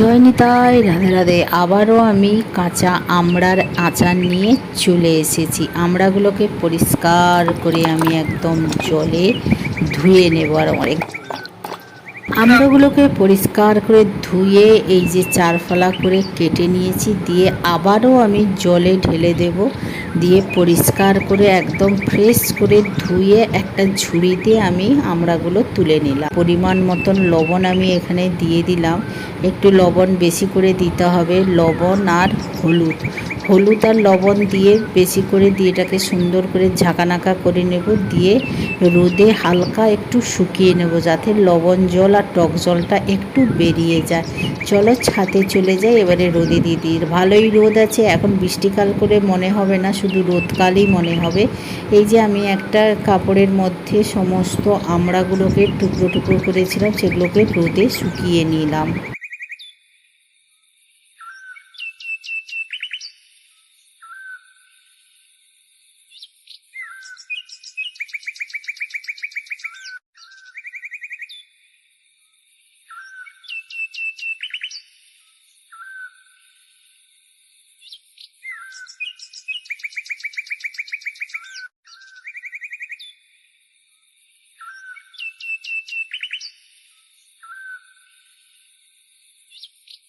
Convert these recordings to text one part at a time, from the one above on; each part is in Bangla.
জয় নিতাই রাধে রাধে আবারও আমি কাঁচা আমড়ার আচার নিয়ে চলে এসেছি। আমড়াগুলোকে পরিষ্কার করে আমি একদম জলে ধুয়ে নেব আর অনেক আমড়াগুলোকে পরিষ্কার করে ধুয়ে এই যে চারফলা করে কেটে নিয়েছি, দিয়ে আবারও আমি জলে ঢেলে দেব। দিয়ে পরিষ্কার করে একদম ফ্রেশ করে ধুয়ে একটা ঝুড়িতে আমি আমড়াগুলো তুলে নিলাম। পরিমাণ মতন লবণ আমি এখানে দিয়ে দিলাম। একটু লবণ বেশি করে দিতে হবে, লবণ আর হলুদ। হলুদ আর লবণ দিয়ে বেশি করে দিয়ে এটাকে সুন্দর করে ঝাঁকানাকা করে নেব। দিয়ে রোদে হালকা একটু শুকিয়ে নেব যাতে লবণ জল আর টক জলটা একটু বেরিয়ে যায়। চলো ছাদে চলে যাই, এবারে রোদে দিয়ে দিই। ভালোই রোদ আছে, এখন বৃষ্টিকাল করে মনে হবে না, শুধু রোদকালই মনে হবে। এই যে আমি একটা কাপড়ের মধ্যে সমস্ত আমড়াগুলোকে টুকরো টুকরো করেছিলাম, সেগুলোকে রোদে শুকিয়ে নিলাম।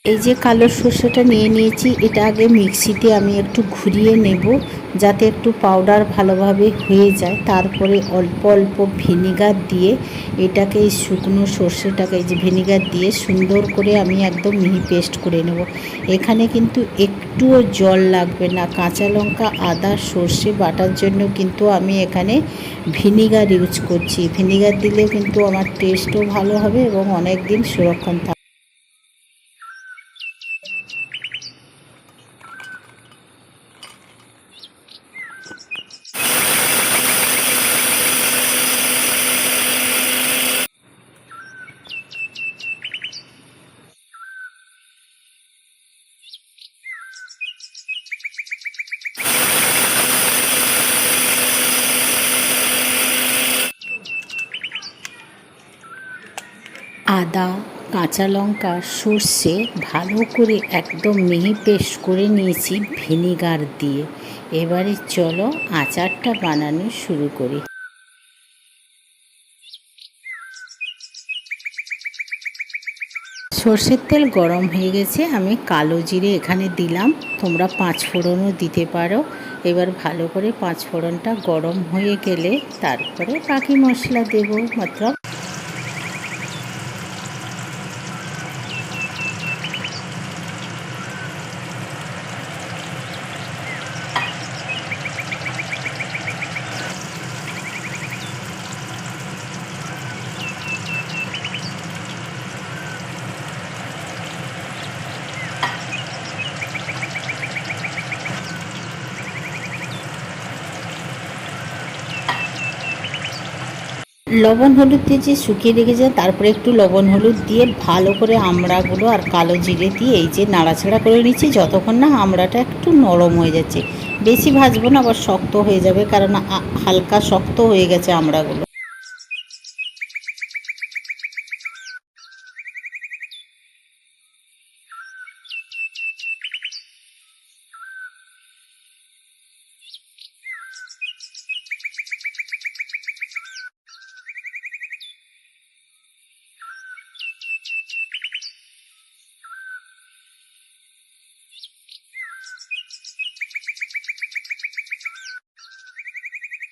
এই যে কালো সর্ষেটা নিয়ে নিয়েছি, এটা আগে মিক্সিতে আমি একটু ঘুরিয়ে নেব যাতে একটু পাউডার ভালোভাবে হয়ে যায়। তারপরে অল্প অল্প ভিনিগার দিয়ে এটাকে, এই শুকনো সর্ষেটাকে, এই যে ভিনিগার দিয়ে সুন্দর করে আমি একদম মিহি পেস্ট করে নেব। এখানে কিন্তু একটুও জল লাগবে না। কাঁচা লঙ্কা, আদা, সর্ষে বাটার জন্য কিন্তু আমি এখানে ভিনিগার ইউজ করছি। ভিনিগার দিলে কিন্তু আমার টেস্টও ভালো হবে এবং অনেক দিন সুরক্ষণ থাকবে। আদা, কাঁচা লঙ্কা, সর্ষে ভালো করে একদম মিহি পেস্ট করে নিয়েছি ভিনিগার দিয়ে। এবারে চলো আচারটা বানানো শুরু করি। সর্ষের তেল গরম হয়ে গেছে, আমি কালো জিরে এখানে দিলাম। তোমরা পাঁচ ফোড়নও দিতে পারো। এবার ভালো করে পাঁচ ফোড়নটা গরম হয়ে গেলে তারপরে বাকি মশলা দেবো, মতলব লবণ হলুদ দিয়ে যে শুকিয়ে রেখেছে, তারপরে একটু লবণ হলুদ দিয়ে ভালো করে আমড়াগুলো আর কালো জিরে দিয়ে এই যে নাড়াছাড়া করে নিচ্ছি, যতক্ষণ না আমড়াটা একটু নরম হয়ে যাচ্ছে। বেশি ভাজবো না, আবার শক্ত হয়ে যাবে, কারণ হালকা শক্ত হয়ে গেছে আমড়াগুলো।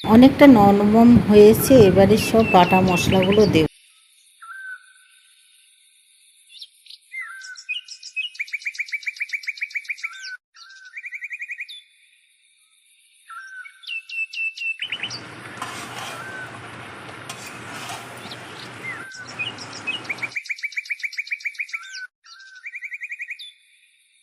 অনেকটা নরম হয়েছে এবারে সব বাটা মশলাগুলো দেব।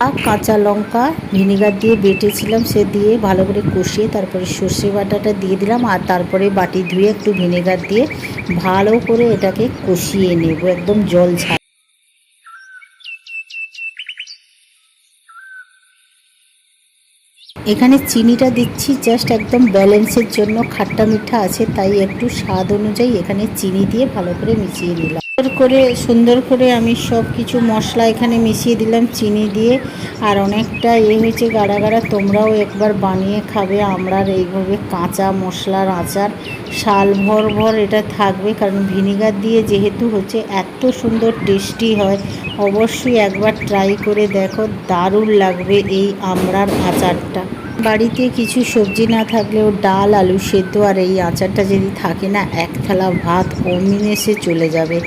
কাঁচা লঙ্কা ভিনেগার দিয়ে বেটেছিলাম, সে দিয়ে ভালো করে কষিয়ে তারপরে সর্ষে বাটাটা দিয়ে দিলাম আর তারপরে বাটি ধুয়ে একটু ভিনেগার দিয়ে ভালো করে এটাকে কষিয়ে নেব, একদম জল ছাড়া। এখানে চিনিটা দিচ্ছি জাস্ট একদম ব্যালেন্সের জন্য, খাট্টা মিঠা আছে, তাই একটু স্বাদ অনুযায়ী এখানে চিনি দিয়ে ভালো করে মিশিয়ে নিলাম। করে, সুন্দর করে আমি সব কিছু মশলা এখানে মিশিয়ে দিলাম চিনি দিয়ে। আর অনেকটা এ হয়েছে গাড়া গাড়া, তোমরাও একবার বানিয়ে খাবে। আমরার এইভাবে কাঁচা মশলার আচার, শাল ভর ভর এটা থাকবে। কারণ ভিনিগার দিয়ে যেহেতু হচ্ছে এত সুন্দর টেস্টি হয়, অবশ্যই একবার ট্রাই করে দেখো, দারুণ লাগবে এই আমড়ার আচারটা। বাড়িতে কিছু সবজি না থাকলেও ডাল, আলু সেদ্ধ আর এই আচারটা যদি থাকে না, এক থালা ভাত অমিনেসে চলে যাবে।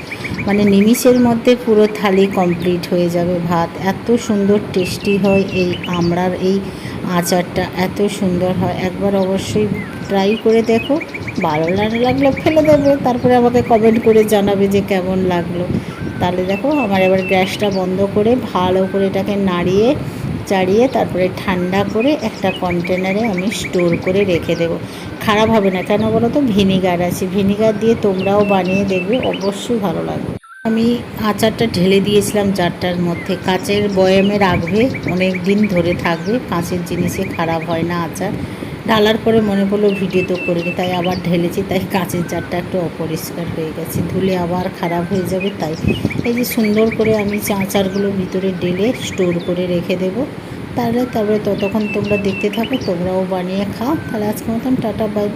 মানে নিমিষের মধ্যে পুরো থালি কমপ্লিট হয়ে যাবে ভাত। এত সুন্দর টেস্টি হয় এই আমড়ার এই আচারটা, এত সুন্দর হয়। একবার অবশ্যই ট্রাই করে দেখো। ভালো না লাগল ফেলে দেবে। তারপরে আমাকে কমেন্ট করে জানাবে যে কেমন লাগল। তাহলে দেখো, আমার এবার গ্যাসটা বন্ধ করে ভালো করে এটাকে নাড়িয়ে চাড়িয়ে তারপরে ঠান্ডা করে একটা কন্টেনারে আমি স্টোর করে রেখে দেবো। খারাপ হবে না, কেন বলো তো? ভিনিগার আছে। ভিনিগার দিয়ে তোমরাও বানিয়ে দেখবে, অবশ্যই ভালো লাগবে। আমি আচারটা ঢেলে দিয়েছিলাম জারটার মধ্যে। কাঁচের বয়ামে রাখবে অনেক দিন ধরে থাকবে। কাঁচের জিনিসে খারাপ হয় না আচার। ঢালার পরে মনে পড়ল ভিডিও তো করে নি, তাই আবার ঢেলেছি তাই কাঁচের চারটা একটু অপরিষ্কার হয়ে গেছে ধুলে আবার খারাপ হয়ে যাবে তাই এই যে সুন্দর করে আমি চা চারগুলো ভিতরে ডেলে স্টোর করে রেখে দেব তাহলে তারপরে ততক্ষণ তোমরা দেখতে থাকো তোমরাও বানিয়ে খাও তাহলে আজকে মতন টাটা বাই